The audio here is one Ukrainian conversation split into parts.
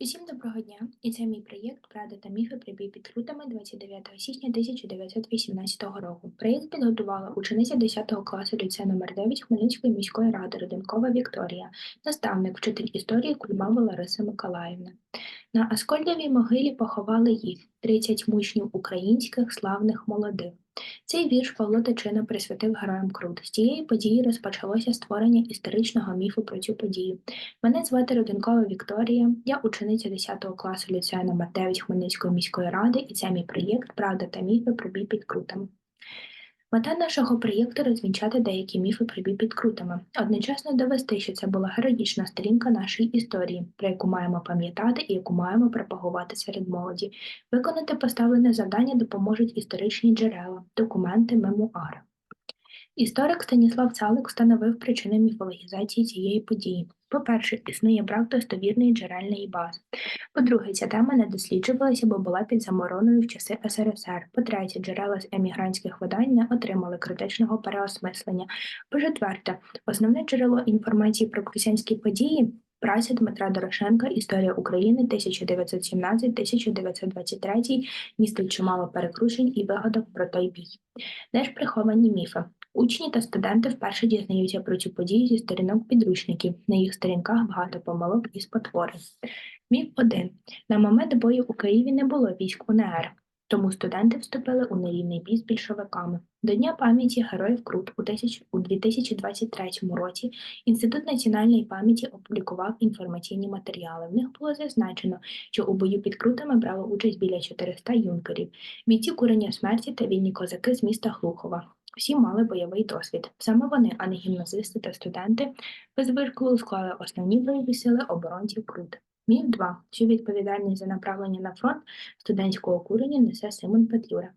Усім доброго дня! І це мій проєкт Правда та міфи про бій під крутами 29 січня 1918 року. Проєкт підготувала учениця 10 класу ліцею номер 9 Хмельницької міської ради Родинкова Вікторія, наставник, вчитель історії Кульмава Лариса Миколаївна. На Аскольдовій могилі поховали їх 30 мучнів українських славних молодих. Цей вірш Павло Тичина присвятив героям Крут. З цієї події розпочалося створення історичного міфу про цю подію. Мене звати Родинкова Вікторія, я учениця 10 класу ліцею номер 9 Хмельницької міської ради, і це мій проєкт Правда та міфи про бій під крутами. Мета нашого проєкту розвінчати деякі міфи про бій під крутами, одночасно довести, що це була героїчна сторінка нашої історії, про яку маємо пам'ятати і яку маємо пропагувати серед молоді. Виконати поставлене завдання допоможуть історичні джерела, документи, мемуари. Історик Станіслав Цалик встановив причини міфологізації цієї події. По-перше, існує брак достовірної джерельної бази. По-друге, ця тема не досліджувалася, бо була під замороною в часи СРСР. По-третє, джерела з емігрантських видань не отримали критичного переосмислення. По-четверте, основне джерело інформації про крутянські події. Праця Дмитра Дорошенка Історія України 1917-1923 містить чимало перекручень і вигадок про той бій. Де ж приховані міфи? Учні та студенти вперше дізнаються про цю подію зі сторінок підручників. На їх сторінках багато помилок і спотворень. Міф 1. На момент бою у Києві не було військ УНР, тому студенти вступили у нерівний бій з більшовиками. До Дня пам'яті Героїв Крут у, у 2023 році Інститут національної пам'яті опублікував інформаційні матеріали. В них було зазначено, що у бою під Крутами брало участь біля 400 юнкерів, бійці курення смерті та вільні козаки з міста Глухова. Всі мали бойовий досвід. Саме вони, а не гімназисти та студенти, без виклику склали основні бойові сили оборонців Крут. Міф 2. Всю відповідальність за направлення на фронт студентського курення несе Симон Петлюра.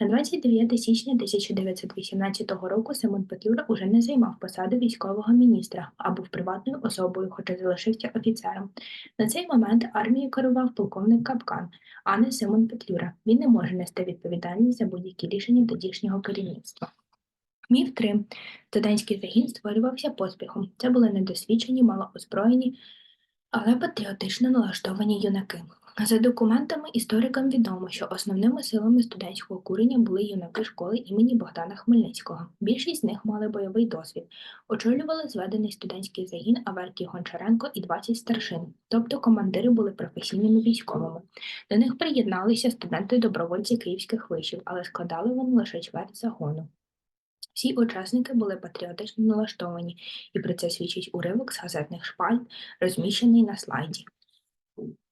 На 29 січня 1918 року Симон Петлюра уже не займав посади військового міністра, а був приватною особою, хоча залишився офіцером. На цей момент армією керував полковник Капкан, а не Симон Петлюра. Він не може нести відповідальність за будь-які рішення тодішнього керівництва. Міф 3. Студентський загін створювався поспіхом. Це були недосвідчені, малоозброєні, але патріотично налаштовані юнаки. За документами історикам відомо, що основними силами студентського курення були юнаки школи імені Богдана Хмельницького. Більшість з них мали бойовий досвід, очолювали зведений студентський загін Аверкій Гончаренко і 20 старшин, тобто командири були професійними військовими. До них приєдналися студенти-добровольці київських вишів, але складали вони лише чверть загону. Всі учасники були патріотично налаштовані, і про це свідчить уривок з газетних шпальт, розміщений на слайді.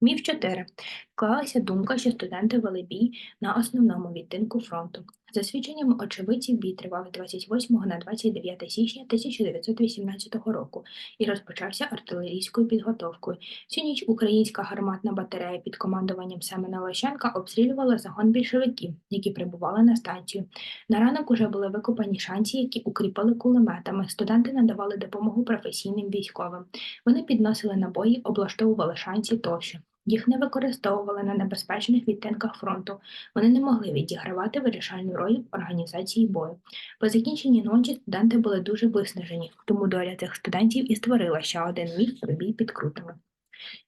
Міф 4. Вклалася думка, що студенти вели бій на основному відтинку фронту. За свідченнями очевидців, бій тривав з 28 на 29 січня 1918 року і розпочався артилерійською підготовкою. Цю ніч українська гарматна батарея під командуванням Семена Лощенка обстрілювала загон більшовиків, які прибували на станцію. На ранок уже були викопані шанці, які укріпили кулеметами. Студенти надавали допомогу професійним військовим. Вони підносили набої, облаштовували шанці тощо. Їх не використовували на небезпечних відтинках фронту, вони не могли відігравати вирішальну роль в організації бою. По закінченні ночі студенти були дуже виснажені, тому доля цих студентів і створила ще один міф про бій під крутами.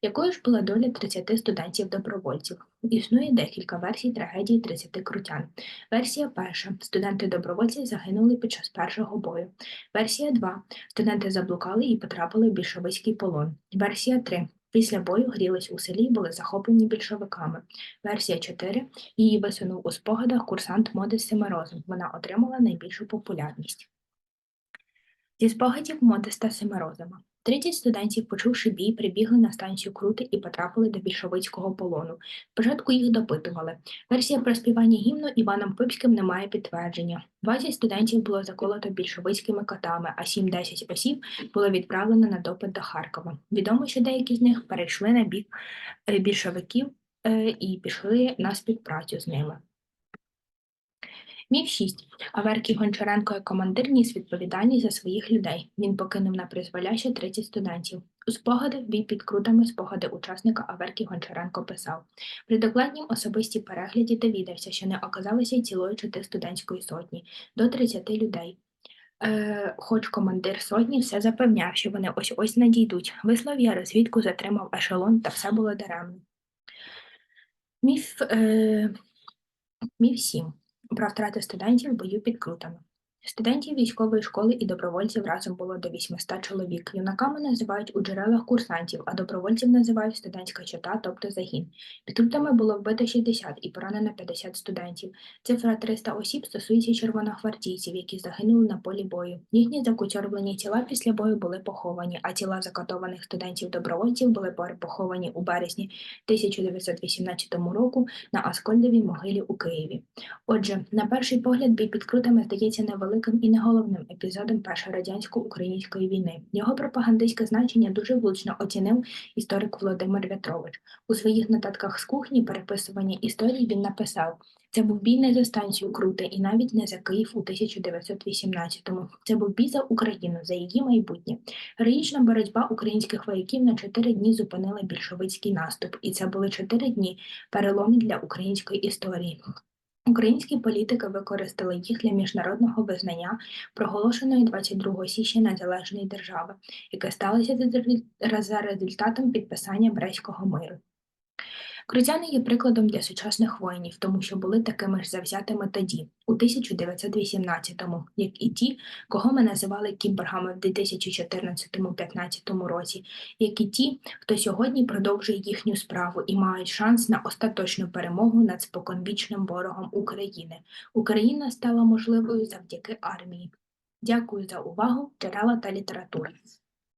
Якою ж була доля 30 студентів-добровольців? Існує декілька версій трагедії 30 крутян. Версія перша студенти-добровольці загинули під час першого бою. Версія 2 студенти заблукали і потрапили в більшовицький полон. Версія 3 Після бою грілись у селі були захоплені більшовиками. Версія 4. Її висунув у спогадах курсант моди Семерозом. Вона отримала найбільшу популярність. Зі спогадів Модеста Семерозова. 30 студентів, почувши бій, прибігли на станцію Крути і потрапили до більшовицького полону. Спочатку їх допитували. Версія про співання гімну Іваном Пипським не має підтвердження. 20 студентів було заколото більшовицькими котами, а 7-10 осіб було відправлено на допит до Харкова. Відомо, що деякі з них перейшли на бік е, більшовиків е, і пішли на співпрацю з ними. Міф 6. Аверкій Гончаренко як командир ніс відповідальність за своїх людей. Він покинув на призволяще 30 студентів. У спогадах бій під крутами спогади учасника Аверкій Гончаренко писав. При докладнім особистій перегляді довідався, що не оказалося й цілої чоти студентської сотні до 30 людей. Е, хоч командир сотні все запевняв, що вони ось ось надійдуть. Вислав я розвідку, затримав ешелон, та все було даремно. Міф, е, міф 7. Про втрати студентів бою під крутами. Студентів військової школи і добровольців разом було до 800 чоловік. Юнаками називають у джерелах курсантів, а добровольців називають студентська чота, тобто загін. Під крутами було вбито 60 і поранено 50 студентів. Цифра 300 осіб стосується червоногвардійців, які загинули на полі бою. Їхні закутьорблені тіла після бою були поховані, а тіла закатованих студентів-добровольців були поховані у березні 1918 року на Аскольдовій могилі у Києві. Отже, на перший погляд, бій під крутами здається невеликим і не головним епізодом Першої радянсько-української війни. Його пропагандистське значення дуже влучно оцінив історик Володимир В'ятрович. У своїх нотатках з кухні переписування історії він написав: це був бій не за станцію Крути і навіть не за Київ у 1918-му. Це був бій за Україну, за її майбутнє. Героїчна боротьба українських вояків на чотири дні зупинила більшовицький наступ, і це були чотири дні переломні для української історії. Українські політики використали їх для міжнародного визнання проголошеної 22 січня незалежної держави, яке сталося за результатом підписання Брестського миру. Крутяни є прикладом для сучасних воїнів, тому що були такими ж завзятими тоді, у 1918-му, як і ті, кого ми називали кіборгами в 2014-15 році, як і ті, хто сьогодні продовжує їхню справу і мають шанс на остаточну перемогу над споконвічним ворогом України. Україна стала можливою завдяки армії. Дякую за увагу, джерела та література.